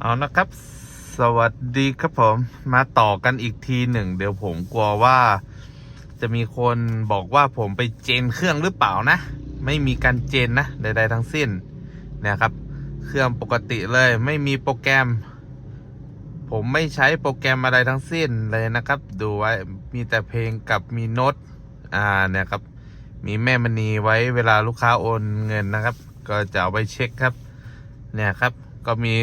เอานะครับ สวัสดีครับผมมาต่อกันอีกทีหนึ่ง เดี๋ยวผมกลัวว่า จะมีคนบอกว่าผมไปเจนเครื่องหรือเปล่านะ ไม่มีการเจนนะใดๆทั้งสิ้นเนี่ยครับ เครื่องปกติเลยไม่มีโปรแกรม ผมไม่ใช้โปรแกรมอะไรทั้งสิ้นเลยนะครับ ดูไว้มีแต่เพลงกับมีโน้ตอ่าเนี่ยครับมีแม่มณีไว้เวลาลูกค้าโอนเงินนะครับ ก็จะเอาไว้เช็คครับ เนี่ยครับ ก็มี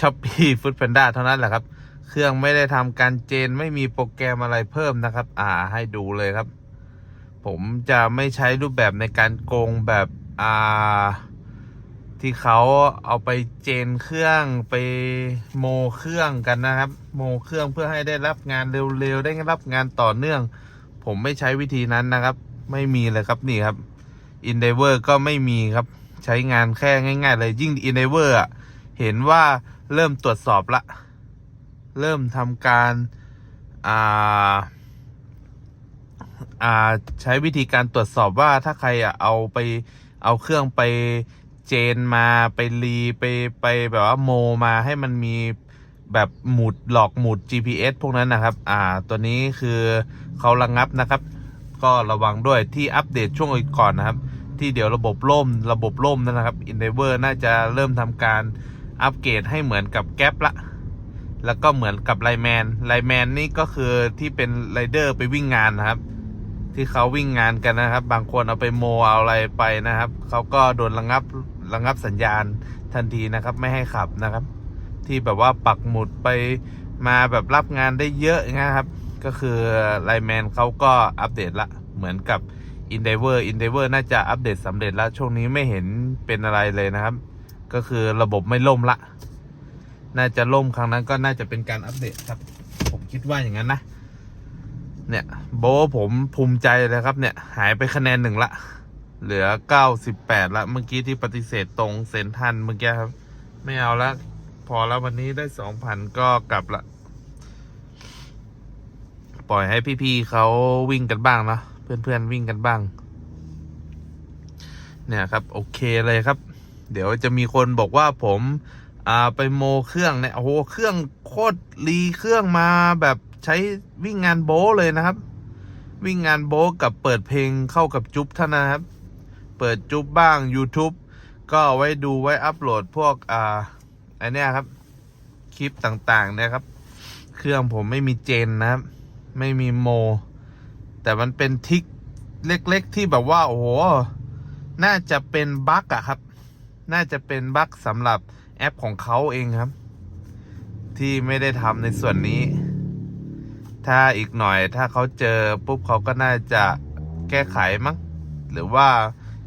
ช้อปปี้ฟุตแพนด้าเท่านั้นแหละครับ เครื่องไม่ได้ทำการเจนไม่มีโปรแกรมอะไรเพิ่มนะครับ อ่าให้ดูเลยครับ ผมจะไม่ใช้รูปแบบในการโกงแบบอ่าที่เขาเอาไปเจนเครื่องไปโมเครื่องกันนะครับ โมเครื่องเพื่อให้ได้รับงานเร็วๆได้รับงานต่อเนื่อง ผมไม่ใช้วิธีนั้นนะครับ ไม่มีเลยครับนี่ครับ Endeavor ก็ไม่มีครับ ใช้งานแค่ง่าย ๆ เลยยิ่ง Endeavor อะ เห็นว่าเริ่มตรวจสอบละ เริ่มทำการอ่าอ่าใช้วิธีการตรวจสอบว่าถ้าใครอะเอาไปเอาเครื่องไปเจนมาไปรีไปไปแบบว่าโมมาให้มันมีแบบหมุดหลอกหมุด GPS พวกนั้นนะครับ อ่า ตัวนี้คือเขาระงงับนะครับ ก็ระวังด้วยที่อัปเดตช่วงก่อนนะครับ ที่เดี๋ยวระบบล่มระบบล่มนั่นนะครับ Endeavor น่าจะเริ่มทำการ อัปเกรดให้เหมือนกับแก๊ปละ แล้วก็เหมือนกับไลแมน ไลแมนนี่ก็คือที่เป็นไรเดอร์ไปวิ่งงานนะครับ ที่เขาวิ่งงานกันนะครับ บางคนเอาไปโมเอาอะไรไปนะครับ เขาก็โดนระงับระงับสัญญาณทันทีนะครับ ไม่ให้ขับนะครับ ที่แบบว่าปักหมุดไปมาแบบรับงานได้เยอะนะครับ ก็คือไลแมนเขาก็อัปเดตละ เหมือนกับ Endeavor Endeavor น่าจะอัปเดตสำเร็จแล้ว ช่วงนี้ไม่เห็นเป็นอะไรเลยนะครับ ก็คือระบบไม่ล่มละ น่าจะล่มครั้งนั้นก็น่าจะเป็นการอัปเดตครับ ผมคิดว่าอย่างนั้นนะ เนี่ยโบผมภูมิใจเลยครับเนี่ย หายไปคะแนนหนึ่งละ เหลือเก้าสิบแปดละ เมื่อกี้ที่ปฏิเสธตรงเซนทันเมื่อกี้ครับ ไม่เอาละ พอแล้ววันนี้ได้สองพันก็กลับละ ปล่อยให้พี่ๆเขาวิ่งกันบ้างเนาะเพื่อนๆวิ่งกันบ้าง เนี่ยครับ โอเคเลยครับ เดี๋ยวจะมีคนบอกว่าผมอ่าไปโมเครื่องเนี่ยโอ้โหเครื่องโคตรรีเครื่องมาแบบใช้วิ่งงานโบเลยนะครับ วิ่งงานโบกับเปิดเพลงเข้ากับจุ๊บท่านนะครับ เปิดจุ๊บบ้าง YouTube ก็ไว้ดูไว้อัปโหลดพวกอ่าไอเนี้ยครับ คลิปต่างๆเนี่ยครับ เครื่องผมไม่มีเจนนะครับ ไม่มีโม แต่มันเป็นทิกเล็กๆที่แบบว่า โอ้โห น่าจะเป็นบั๊กอะครับ น่าจะเป็นบั๊กสำหรับแอปของเขาเองครับ ที่ไม่ได้ทำในส่วนนี้ ถ้าอีกหน่อยถ้าเขาเจอปุ๊บเขาก็น่าจะแก้ไขมั้งหรือว่า